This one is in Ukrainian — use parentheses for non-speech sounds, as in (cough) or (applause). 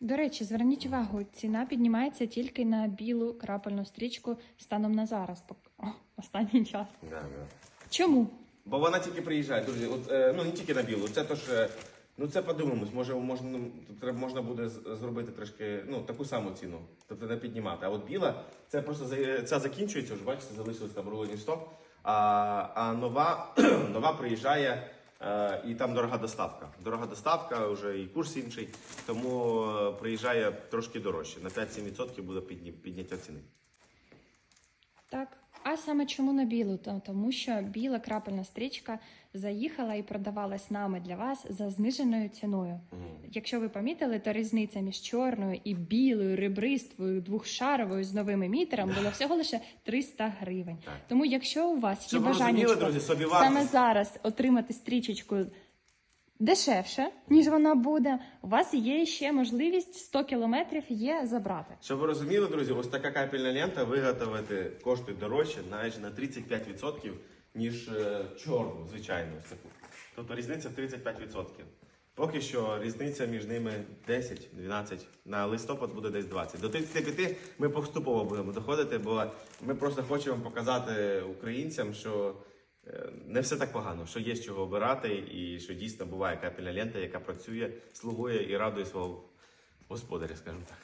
До речі, зверніть увагу, ціна піднімається тільки на білу крапельну стрічку станом на зараз, О, останній час. Да, да. Чому? Бо вона тільки приїжджає, друзі. От, е, ну не тільки на білу, це то ж. е, Ну це подивимось, може можна, ну, треба, можна буде зробити трошки ну, таку саму ціну, тобто не піднімати. А от біла, це просто за- ця закінчується, вже бачите, залишилось там рулені стоп. А, а нова, (clears throat) нова приїжджає е, і там дорога доставка. Дорога доставка, вже і курс інший, тому е, приїжджає трошки дорожче. На 5-7% буде підняття ціни. Так. А саме чому на білу? То- Тому що біла крапельна стрічка заїхала і продавалась нами для вас за зниженою ціною. Якщо ви помітили, то різниця між чорною і білою, ребристою, двохшаровою з новим емітером була всього лише 300 гривень. Так. Тому, якщо у вас є бажання друзі, саме зараз отримати стрічечку дешевше, ніж вона буде, у вас є ще можливість 100 кілометрів є забрати. Щоб ви розуміли, друзі, ось така капельна лента виготовити коштує дорожче навіть на 35%, ніж е, чорну, звичайно. Тобто різниця в 35%. Поки що різниця між ними 10-12, на листопад буде десь 20. До 35 ми поступово будемо доходити, бо ми просто хочемо показати українцям, що не все так погано, що є з чого обирати, і що дійсно буває капельна лента, яка працює, слугує і радує свого господаря, скажімо так.